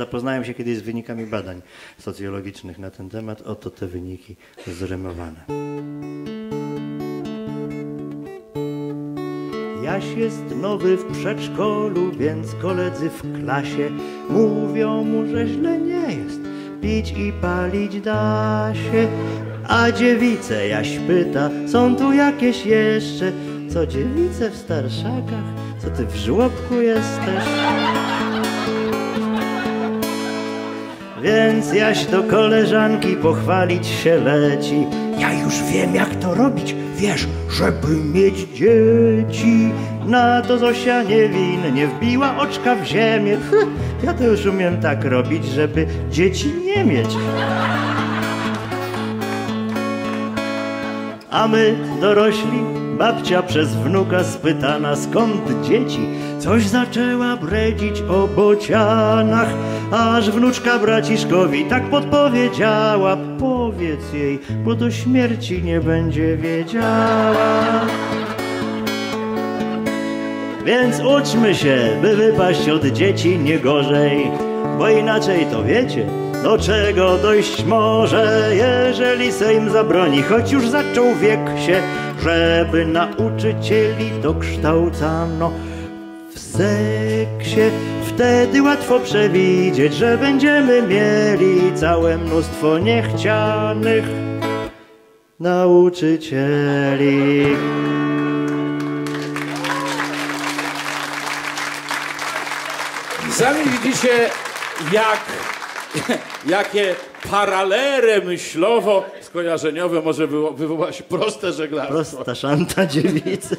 Zapoznałem się kiedyś z wynikami badań socjologicznych na ten temat. Oto te wyniki zrymowane. Jaś jest nowy w przedszkolu, więc koledzy w klasie mówią mu, że źle nie jest. Pić i palić da się, a dziewice Jaś pyta, są tu jakieś jeszcze? Co dziewice w starszakach? Co ty w żłobku jesteś? Więc Jaś do koleżanki pochwalić się leci. Ja już wiem jak to robić, wiesz, żeby mieć dzieci. Na to Zosia niewinnie wbiła oczka w ziemię. Ja to już umiem tak robić, żeby dzieci nie mieć. A my, dorośli, babcia przez wnuka spytana skąd dzieci, coś zaczęła bredzić o bocianach, aż wnuczka braciszkowi tak podpowiedziała, powiedz jej, bo do śmierci nie będzie wiedziała. Więc uczmy się, by wypaść od dzieci nie gorzej, bo inaczej to wiecie, do czego dojść może, jeżeli Sejm zabroni, choć już zaczął wiek się, żeby nauczycieli dokształcano w seksie. Wtedy łatwo przewidzieć, że będziemy mieli całe mnóstwo niechcianych nauczycieli. Sami widzicie, jak, jakie paralele myślowo skojarzeniowe może wywołać proste żeglarstwo. Prosta szanta dziewicy.